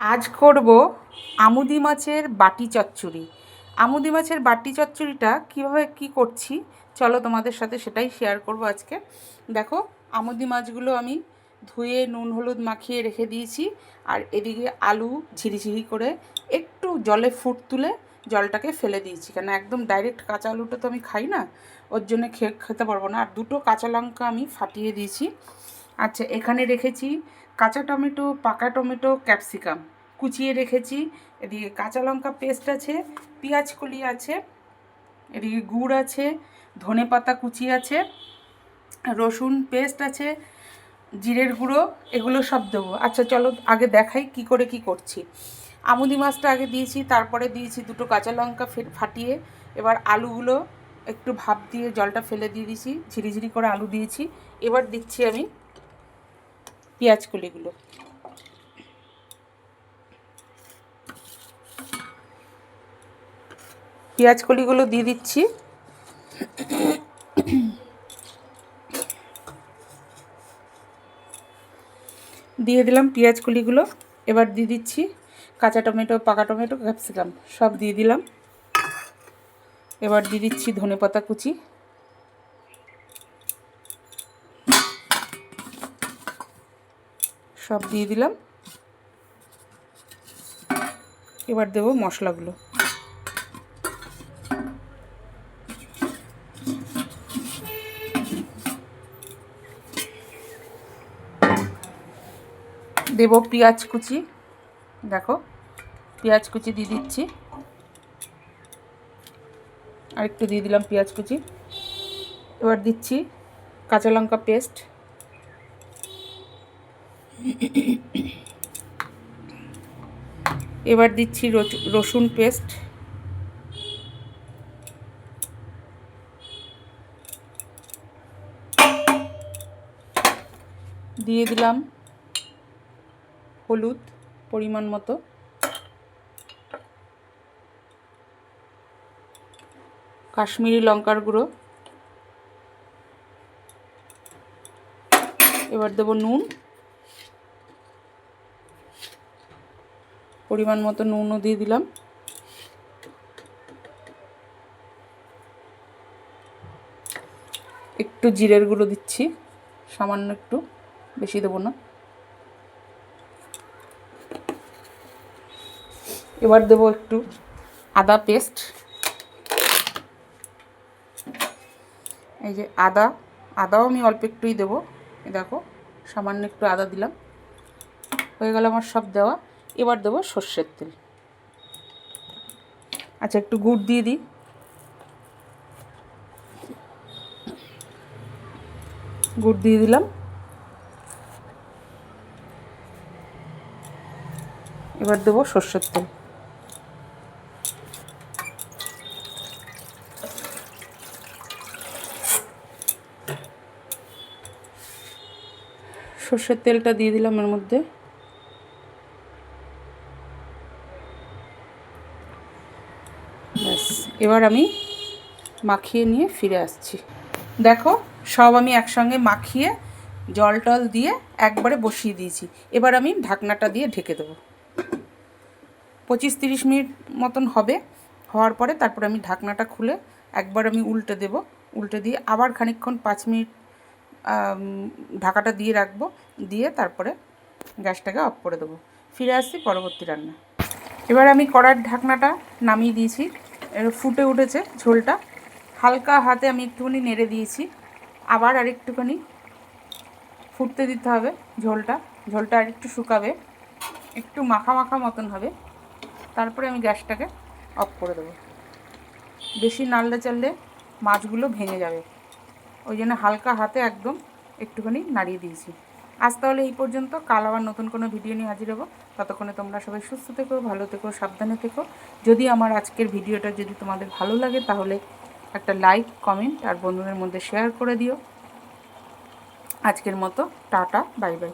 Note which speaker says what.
Speaker 1: আজ করব আমুদি মাছের বাটি চচ্চড়ি। আমুদি মাছের বাটি চচ্চড়িটা কীভাবে কি করছি, চলো তোমাদের সাথে সেটাই শেয়ার করব আজকে। দেখো, আমুদি মাছগুলো আমি ধুয়ে নুন, হলুদ মাখিয়ে রেখে দিয়েছি, আর এদিকে আলু ঝিরিঝিরি করে একটু জলে ফুট তুলে জলটাকে ফেলে দিয়েছি। কেন একদম ডাইরেক্ট কাঁচা আলুটা তো আমি খাই না, ওর জন্য খেয়ে খেতে পারব না। আর দুটো কাঁচা লঙ্কা আমি ফাটিয়ে দিয়েছি। আচ্ছা এখানে রেখেছি কাঁচা টমেটো, পাকা টমেটো, ক্যাপসিকাম কুচিয়ে রেখেছি। এদিকে কাঁচা লঙ্কা পেস্ট আছে, পেঁয়াজ কলি আছে, এদিকে গুড় আছে, ধনে পাতা কুচি আছে, রসুন পেস্ট আছে, জিরের গুঁড়ো, এগুলো সব দেবো। আচ্ছা চলো আগে দেখাই কি করে কি করছি। আমুদি মাছটা আগে দিয়েছি, তারপরে দিয়েছি দুটো কাঁচা লঙ্কা ফাটিয়ে, এবার আলুগুলো একটু ভাপ দিয়ে জলটা ফেলে দিয়ে দিয়েছি, ঝিরিঝিরি করে আলু দিয়েছি। এবার দিচ্ছি আমি পেঁয়াজ কলিগুলো। পেঁয়াজ কলিগুলো দিয়ে দিচ্ছি। দিয়ে দিলাম পেঁয়াজ কলিগুলো। এবার দিয়ে দিচ্ছি কাঁচা টমেটো, পাকা টমেটো, ক্যাপসিকাম, সব দিয়ে দিলাম। এবার দিয়ে দিচ্ছি ধনে পাতা কুচি। সব দিয়ে দিলাম। এবার দেবো মশলাগুলো। দেবো পেঁয়াজ কুচি। দেখো, পেঁয়াজ কুচি দিয়ে দিচ্ছি। আর একটু দিয়ে দিলাম পেঁয়াজ কুচি। এবার দিচ্ছি কাঁচা লঙ্কা পেস্ট। এবার দিচ্ছি রসুন পেস্ট। দিয়ে দিলাম হলুদ পরিমাণ মতো। কাশ্মীরি লঙ্কার গুঁড়ো। এবার দেবো নুন। পরিমাণ মতো নুনও দিয়ে দিলাম। একটু জিরের গুঁড়ো দিচ্ছি, সামান্য একটু, বেশি দেবো না। এবার দেবো একটু আদা পেস্ট। এই যে আদা, আদাও আমি অল্প একটুই দেবো। দেখো, সামান্য একটু আদা দিলাম। হয়ে গেল আমার সব দেওয়া। এবার দেবো সর্ষের তেল। আচ্ছা একটু গুড় দিয়ে দিই। গুড় দিয়ে দিলাম। এবার দেবো সর্ষের তেল। সর্ষের তেলটা দিয়ে দিলাম এর মধ্যে। এবার আমি মাখিয়ে নিয়ে ফিরে আসছি। দেখো, সব আমি একসঙ্গে মাখিয়ে জল টল দিয়ে একবারে বসিয়ে দিয়েছি। এবার আমি ঢাকনাটা দিয়ে ঢেকে দেবো। পঁচিশ তিরিশ মিনিট মতন হবে। হওয়ার পরে তারপরে আমি ঢাকনাটা খুলে একবার আমি উল্টে দেব। উল্টে দিয়ে আবার খানিকক্ষণ পাঁচ মিনিট ঢাকাটা দিয়ে রাখব। দিয়ে তারপরে গ্যাসটাকে অফ করে দেবো। ফিরে আসছি পরবর্তী রান্না। এবার আমি কড়ার ঢাকনাটা নামিয়ে দিয়েছি। ফুটে উঠেছে ঝোলটা। হালকা হাতে আমি একটুখানি নেড়ে দিয়েছি। আবার আর একটুখানি ফুটতে দিতে হবে ঝোলটা। ঝোলটা আর একটু শুকাবে। একটু মাখা মাখা মতন হবে। তারপরে আমি গ্যাসটাকে অফ করে দেবো। বেশি নাড়লে চাললে মাছগুলো ভেঙে যাবে। ওই জন্য হালকা হাতে একদম একটুখানি নাড়িয়ে দিয়েছি। আজ তাহলে এই পর্যন্ত। কাল আবার নতুন কোনো ভিডিও নিয়ে হাজির হব। ততক্ষণে তোমরা সবাই সুস্থ থেকো, ভালো থেকো, সাবধানে থেকো। যদি আমার আজকের ভিডিওটা যদি তোমাদের ভালো লাগে, তাহলে একটা লাইক কমেন্ট আর বন্ধুদের মধ্যে শেয়ার করে দিও। আজকের মতো, টাটা বাই বাই